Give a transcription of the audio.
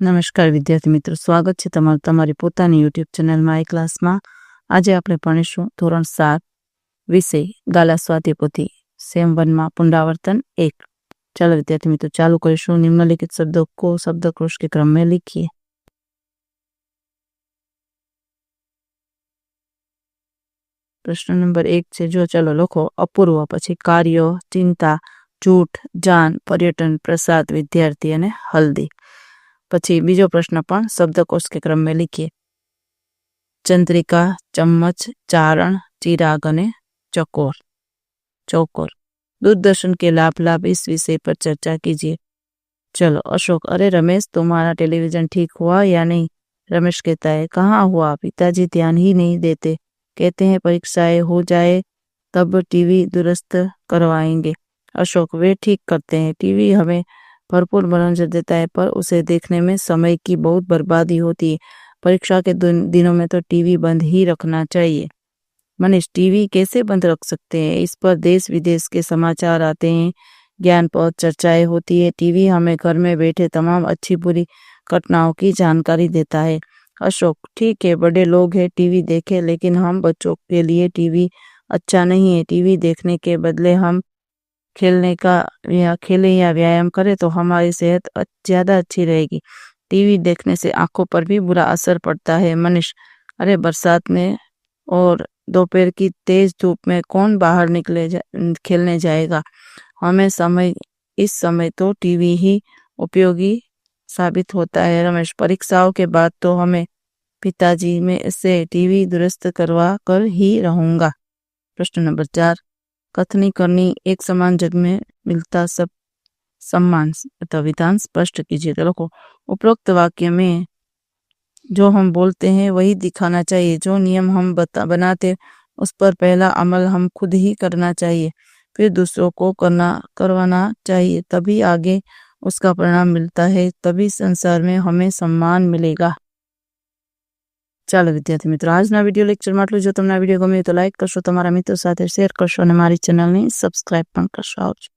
નમસ્કાર વિદ્યાર્થી મિત્રો, સ્વાગત છે તમારું તમારી પોતાની યુટ્યુબ ચેનલમાં એક ક્લાસમાં. આજે આપણે ભણીશું ધોરણ સાત વિષય ગાલા સ્વાધ્યપોથી સેમ વનમાં પુનરાવર્તન એક. ચાલો વિદ્યાર્થી મિત્રો, ચાલુ કરીશું. નિમ્નલિખિત શબ્દો કો, શબ્દકોશ કે ક્રમ લીખીએ. પ્રશ્ન નંબર એક છે, જો ચાલો લખો, અપૂર્વ, પછી કાર્યો, ચિંતા, જૂઠ, જાન, પર્યટન, પ્રસાદ, વિદ્યાર્થી અને હલ્દી. પછી બીજો પ્રશ્ન પણ શબ્દકોશ કે ક્રમ में लिखिए ચંદ્રિકા ચમ્મચ ચારણ चिराग અને चकोर चौकोर दूरदर्शन के लाभ लाभ इस विषय पर चर्चा कीजिए चलो अशोक अरे रमेश तुम्हारा टेलीविजन ठीक हुआ या नहीं रमेश कहता है कहाँ हुआ पिताजी ध्यान ही नहीं देते कहते हैं परीक्षाएं हो जाए तब टीवी दुरुस्त करवाएंगे अशोक वे ठीक करते हैं टीवी हमें भरपूर मनोरंजन देता है, पर उसे देखने में समय की बहुत बर्बादी होती है। परीक्षा के दिनों में तो टीवी बंद ही रखना चाहिए। मनीष, टीवी कैसे बंद रख सकते हैं? इस पर देश विदेश के समाचार आते हैं, ज्ञान पर चर्चाएँ होती है। टीवी हमें घर में बैठे तमाम अच्छी बुरी घटनाओं की जानकारी देता है। अशोक, ठीक है, बड़े लोग हैं, टीवी देखे, लेकिन हम बच्चों के लिए टीवी अच्छा नहीं है। टीवी देखने के बदले हम खेलने का या खेलें या व्यायाम करें तो हमारी सेहत ज़्यादा अच्छी रहेगी। टीवी देखने से आँखों पर भी बुरा असर पड़ता है। मनीष अरे बरसात में और दोपहर की तेज धूप में कौन बाहर निकले जा, खेलने जाएगा? हमें समय इस समय तो टीवी ही उपयोगी साबित होता है। रमेश परीक्षाओं के बाद तो हमें पिताजी में से टीवी दुरुस्त करवा कर ही रहूँगा। प्रश्न नंबर चार। कथनी करनी एक समान जग में मिलता सब सम्मान अथवा विधान स्पष्ट कीजिए। तो लोगों उपरोक्त वाक्य में जो हम बोलते हैं वही दिखाना चाहिए। जो नियम हम बता, बनाते उस पर पहला अमल हम खुद ही करना चाहिए। फिर दूसरों को करना, करवाना चाहिए। तभी आगे उसका परिणाम मिलता है, तभी संसार में हमें सम्मान मिलेगा। ચાલો વિદ્યાર્થી મિત્રો, આજના વીડિયો લેક્ચરમાં આટલું જો. તમને આ વીડિયો ગમ્યો તો લાઇક કરશો, તમારા મિત્રો સાથે શેર કરશો અને મારી ચેનલને સબસ્ક્રાઇબ પણ કરશો. આવજો.